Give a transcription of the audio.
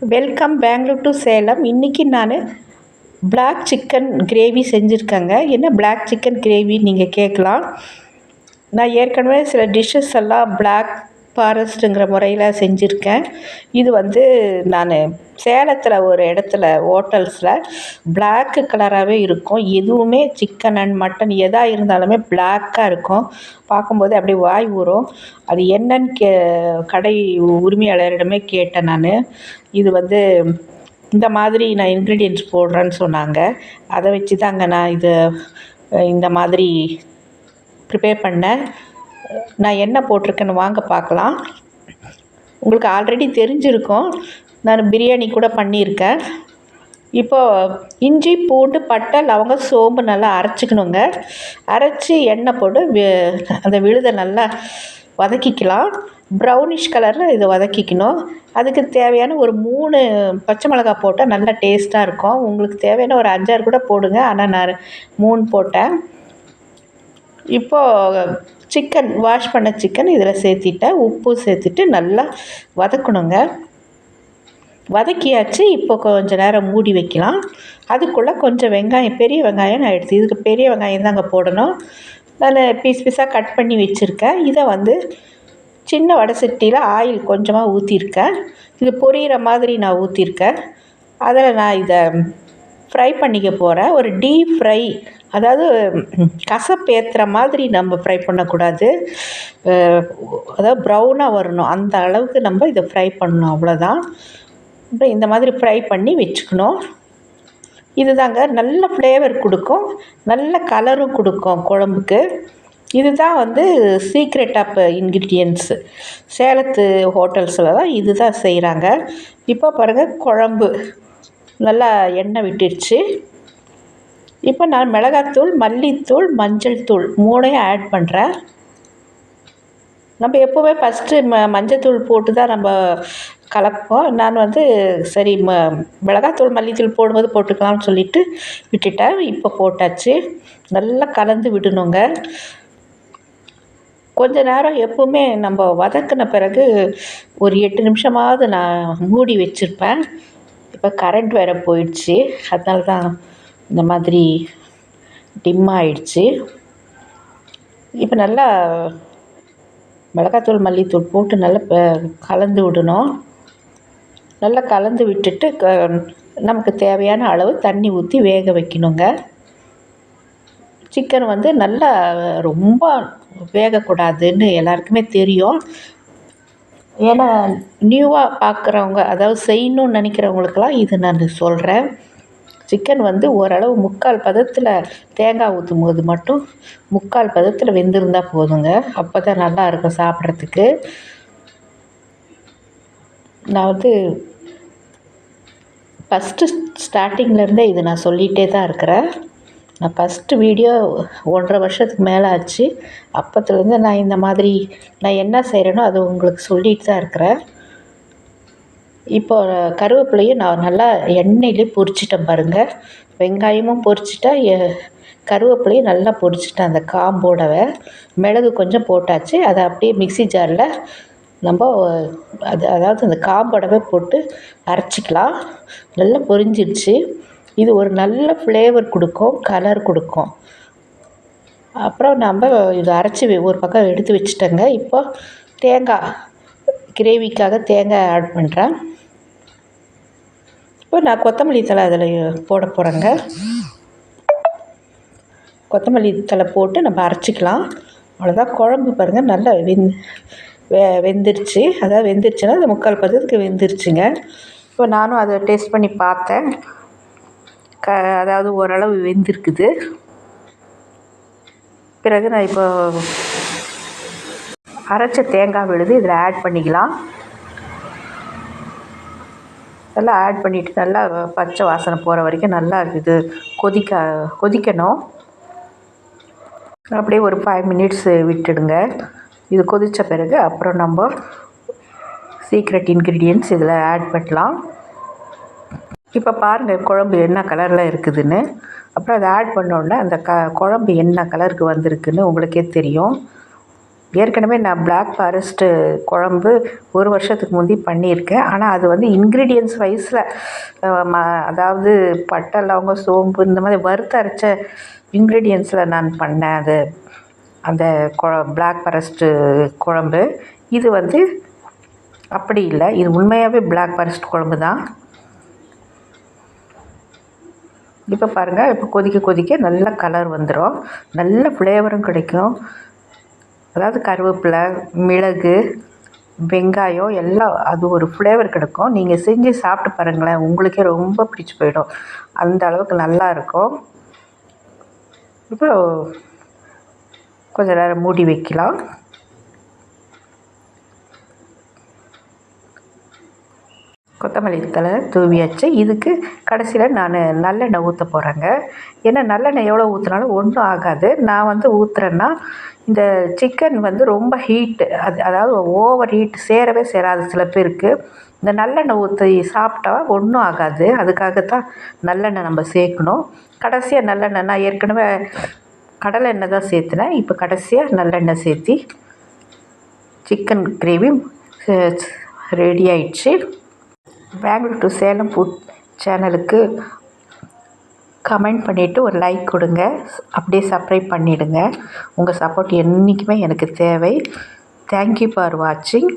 Welcome Bangalore to Salem. இன்றைக்கி நான் black chicken gravy செஞ்சுருக்கேங்க. என்ன பிளாக் சிக்கன் கிரேவி நீங்கள் கேட்கலாம் நான் ஏற்கனவே சில டிஷ்ஷஸ் எல்லாம் பிளாக் ஃபாரஸ்ட்டுங்கிற முறையில் செஞ்சுருக்கேன். இது வந்து நான் சேலத்தில் ஒரு இடத்துல ஹோட்டல்ஸில் பிளாக்கு கலராகவே இருக்கும். எதுவுமே சிக்கன் அண்ட் மட்டன் எதாக இருந்தாலுமே பிளாக்காக இருக்கும். பார்க்கும்போது அப்படியே வாய் ஊறும். அது என்னன்னு கே கடை உரிமையாளரிடமே கேட்டேன் நான். இது வந்து இந்த மாதிரி நான் இன்க்ரீடியன்ட்ஸ் போடுறேன்னு சொன்னாங்க. அதை வச்சு தாங்க நான் இது இந்த மாதிரி ப்ரிப்பேர் பண்ணேன். நான் என்ன போட்டிருக்கேன்னு வாங்க பார்க்கலாம். உங்களுக்கு ஆல்ரெடி தெரிஞ்சிருக்கும். நான் பிரியாணி கூட பண்ணியிருக்கேன். இப்போது இஞ்சி பூண்டு பட்டை லவங்கம் சோம்பு நல்லா அரைச்சிக்கணுங்க. அரைச்சி எண்ணெய் போட்டு வி- அந்த விழுதை நல்லா வதக்கிக்கலாம். ப்ரௌனிஷ் கலரில் இதை வதக்கிக்கணும். அதுக்கு தேவையான ஒரு மூணு பச்சை மிளகாய் போட்டால் நல்லா டேஸ்ட்டாக இருக்கும். உங்களுக்கு தேவையான ஒரு அஞ்சாறு கூட போடுங்க. ஆனால் நான் மூணு போட்டேன். இப்போது சிக்கன் வாஷ் பண்ண சிக்கன் இதில் சேர்த்திட்டேன். உப்பு சேர்த்துட்டு நல்லா வதக்கணுங்க. வதக்கியாச்சு இப்போ கொஞ்ச நேரம் மூடி வைக்கலாம். அதுக்குள்ளே கொஞ்சம் வெங்காயம் பெரிய வெங்காயம் நான் எடுத்து இதுக்கு பெரிய வெங்காயம் தாங்க போடணும். நல்ல பீஸ் பீஸாக கட் பண்ணி வச்சுருக்கேன். இதை வந்து சின்ன வடை சட்டியில் ஆயில் கொஞ்சமாக ஊற்றிருக்கேன். இது பொரியிற மாதிரி நான் ஊற்றிருக்கேன். அதில் நான் இதை ஃப்ரை பண்ணிக்க போகிறேன். ஒரு டீப் ஃப்ரை அதாவது ம், கசப்பு ஏற்றுற மாதிரி நம்ம ஃப்ரை பண்ணக்கூடாது. அதாவது ப்ரௌனாக வரணும். அந்த அளவுக்கு நம்ம இதை ஃப்ரை பண்ணணும். அவ்வளோதான் அப்புறம் இந்த மாதிரி ஃப்ரை பண்ணி வச்சுக்கணும். இதுதாங்க நல்ல ஃப்ளேவர் கொடுக்கும். நல்ல கலரும் கொடுக்கும் குழம்புக்கு. இதுதான் வந்து சீக்ரெட் ஆஃப் இன்க்ரீடியன்ஸு சேலத்து ஹோட்டல்ஸில் தான் இது தான் செய்கிறாங்க இப்போ பாருங்கள் குழம்பு. நல்லா எண்ணெய் விட்டுடுச்சு. இப்போ நான் மிளகாத்தூள் மல்லித்தூள் மஞ்சள் தூள் மூணையும் ஆட் பண்ணுறேன் நம்ம எப்போவுமே ஃபஸ்ட்டு ம மஞ்சத்தூள் போட்டு தான் நம்ம கலப்போம். நான் வந்து சரி ம மிளகாத்தூள் மல்லித்தூள் போடும்போது போட்டுக்கலாம்னு சொல்லிட்டு விட்டுட்டேன். இப்போ போட்டாச்சு. நல்லா கலந்து விடணுங்க. கொஞ்ச நேரம் எப்போவுமே நம்ம வதக்கின பிறகு ஒரு எட்டு நிமிஷமாவது நான் மூடி வச்சுருப்பேன். இப்போ கரண்ட் வேறு போயிடுச்சு. அதனால தான் இந்த மாதிரி டிம் ஆயிடுச்சு இப்போ நல்லா மிளகாத்தூள் மல்லித்தூள் போட்டு நல்லா கலந்து விடணும். நல்லா கலந்து விட்டுட்டு க நமக்கு தேவையான அளவு தண்ணி ஊற்றி வேக வைக்கணுங்க. சிக்கன் வந்து நல்லா ரொம்ப வேகக்கூடாதுன்னு எல்லாருக்குமே தெரியும். ஏன்னா நியூவாக பார்க்குறவங்க அதாவது செய்யணும்னு நினைக்கிறவங்களுக்கெல்லாம் இது நான் சொல்கிறேன் சிக்கன் வந்து ஓரளவு முக்கால் பதத்தில் தேங்காய் ஊற்றும் போது மட்டும் முக்கால் பதத்தில் வெந்திருந்தால் போதுங்க. அப்போ தான் நல்லா இருக்கும் சாப்பிட்றதுக்கு. நான் வந்து ஃபஸ்ட்டு ஸ்டார்டிங்லேருந்தே இது நான் சொல்லிகிட்டே தான் இருக்கிறேன். நான் ஃபஸ்ட்டு வீடியோ ஒன்றரை வருஷத்துக்கு மேலே ஆச்சு. அப்போத்துலேருந்து நான் இந்த மாதிரி நான் என்ன செய்கிறேனோ அதை உங்களுக்கு சொல்லிட்டு தான் இருக்கிறேன். இப்போ கருவேப்பிலையும் நான் நல்லா எண்ணெயிலே பொரிச்சிட்டேன் பாருங்கள் வெங்காயமும் பொரிச்சிட்டேன். எ- கருவேப்பிலையும் நல்லா பொரிச்சிட்டேன் அந்த காம்போடவே. மிளகு கொஞ்சம் போட்டாச்சு. அதை அப்படியே மிக்ஸி ஜாரில் நம்ம அது அதாவது அந்த காம்போடவே போட்டு அரைச்சிக்கலாம். நல்லா பொரிஞ்சிடுச்சு இது ஒரு நல்ல ஃப்ளேவர் கொடுக்கும் கலர் கொடுக்கும். அப்புறம் நம்ம இதை அரைச்சி ஒரு பக்கம் எடுத்து வச்சுட்டேங்க. இப்போ தேங்காய் கிரேவிக்காக தேங்காய் ஆட் பண்ணுறேன். இப்போ நான் கொத்தமல்லி தழை அதில் போட போகிறேங்க கொத்தமல்லி தழை போட்டு நம்ம அரைச்சிக்கலாம். அவ்வளோதான் குழம்பு பாருங்கள் நல்லா வெந் வெ வெந்துருச்சு. அதாவது வெந்துருச்சுன்னா அது முக்கால் பதத்துக்கு வெந்துருச்சுங்க. இப்போ நானும் அதை டேஸ்ட் பண்ணி பார்த்தேன். க அதாவது ஓரளவு வெந்திருக்குது. பிறகு நான் இப்போ அரைச்ச தேங்காய் விழுது இதில் ஆட் பண்ணிக்கலாம். நல்லா ஆட் பண்ணிவிட்டு நல்லா பச்சை வாசனை போகிற வரைக்கும் நல்லா இது கொதிக்க கொதிக்கணும். அப்படியே ஒரு ஃபைவ் மினிட்ஸ் விட்டுடுங்க. இது கொதித்த பிறகு அப்புறம் நம்ம சீக்ரெட் இன்க்ரீடியன்ட்ஸ் இதில் ஆட் பண்ணலாம். இப்போ பாருங்கள் குழம்பு என்ன கலரில் இருக்குதுன்னு. அப்புறம் அதை ஆட் பண்ண உடனே அந்த க குழம்பு என்ன கலருக்கு வந்திருக்குன்னு உங்களுக்கே தெரியும். ஏற்கனவே நான் பிளாக் ஃபாரஸ்ட்டு குழம்பு ஒரு வருஷத்துக்கு முந்தி பண்ணியிருக்கேன். ஆனால் அது வந்து இன்க்ரீடியன்ஸ் வைஸில் ம அதாவது பட்டை லவங்கம் சோம்பு இந்த மாதிரி வறுத்து அரைச்ச இன்க்ரீடியன்ஸில் நான் பண்ணேன் அது. அந்த கொ பிளாக் ஃபாரஸ்ட்டு குழம்பு. இது வந்து அப்படி இல்லை. இது உண்மையாகவே பிளாக் ஃபாரஸ்ட் குழம்பு தான். இப்போ பாருங்கள் இப்போ கொதிக்க கொதிக்க நல்ல கலர் வந்துடும் நல்ல ஃப்ளேவரும் கிடைக்கும். அதாவது கருவேப்பிலை மிளகு வெங்காயம் எல்லாம் அது ஒரு ஃப்ளேவர் கிடைக்கும். நீங்கள் செஞ்சு சாப்பிட்டு பாருங்களேன் உங்களுக்கே ரொம்ப பிடிச்சி போயிடும். அந்த அளவுக்கு நல்லா இருக்கும். இப்போ கொஞ்சம் நேரம் மூடி வைக்கலாம். கொத்தமல்லி தழை தூவியாச்சு இதுக்கு கடைசியில் நான் நல்லெண்ணெய் ஊற்ற போகிறேங்க ஏன்னா நல்லெண்ணெய் எவ்வளோ ஊற்றினாலும் ஒன்றும் ஆகாது. நான் வந்து ஊற்றுறேன்னா இந்த சிக்கன் வந்து ரொம்ப ஹீட்டு அது அதாவது ஓவர் ஹீட் சேரவே சேராது சில பேருக்கு. இந்த நல்லெண்ணெய் ஊற்றி சாப்பிட்டா ஒன்றும் ஆகாது. அதுக்காகத்தான் நல்லெண்ணெய் நம்ம சேர்க்கணும். கடைசியாக நல்லெண்ணெய் நான் ஏற்கனவே கடலை எண்ணெய் தான் சேர்த்துனேன். இப்போ கடைசியாக நல்லெண்ணெய் சேர்த்தி சிக்கன் கிரேவி ரெடி ஆயிடுச்சு. பெங்களூர் டு சேலம் ஃபுட் சேனலுக்கு கமெண்ட் பண்ணிவிட்டு ஒரு லைக் கொடுங்க. அப்படியே சப்ஸ்கிரைப் பண்ணிவிடுங்க உங்கள் சப்போர்ட் என்றைக்குமே எனக்கு தேவை. தேங்க்யூ ஃபார் வாட்சிங்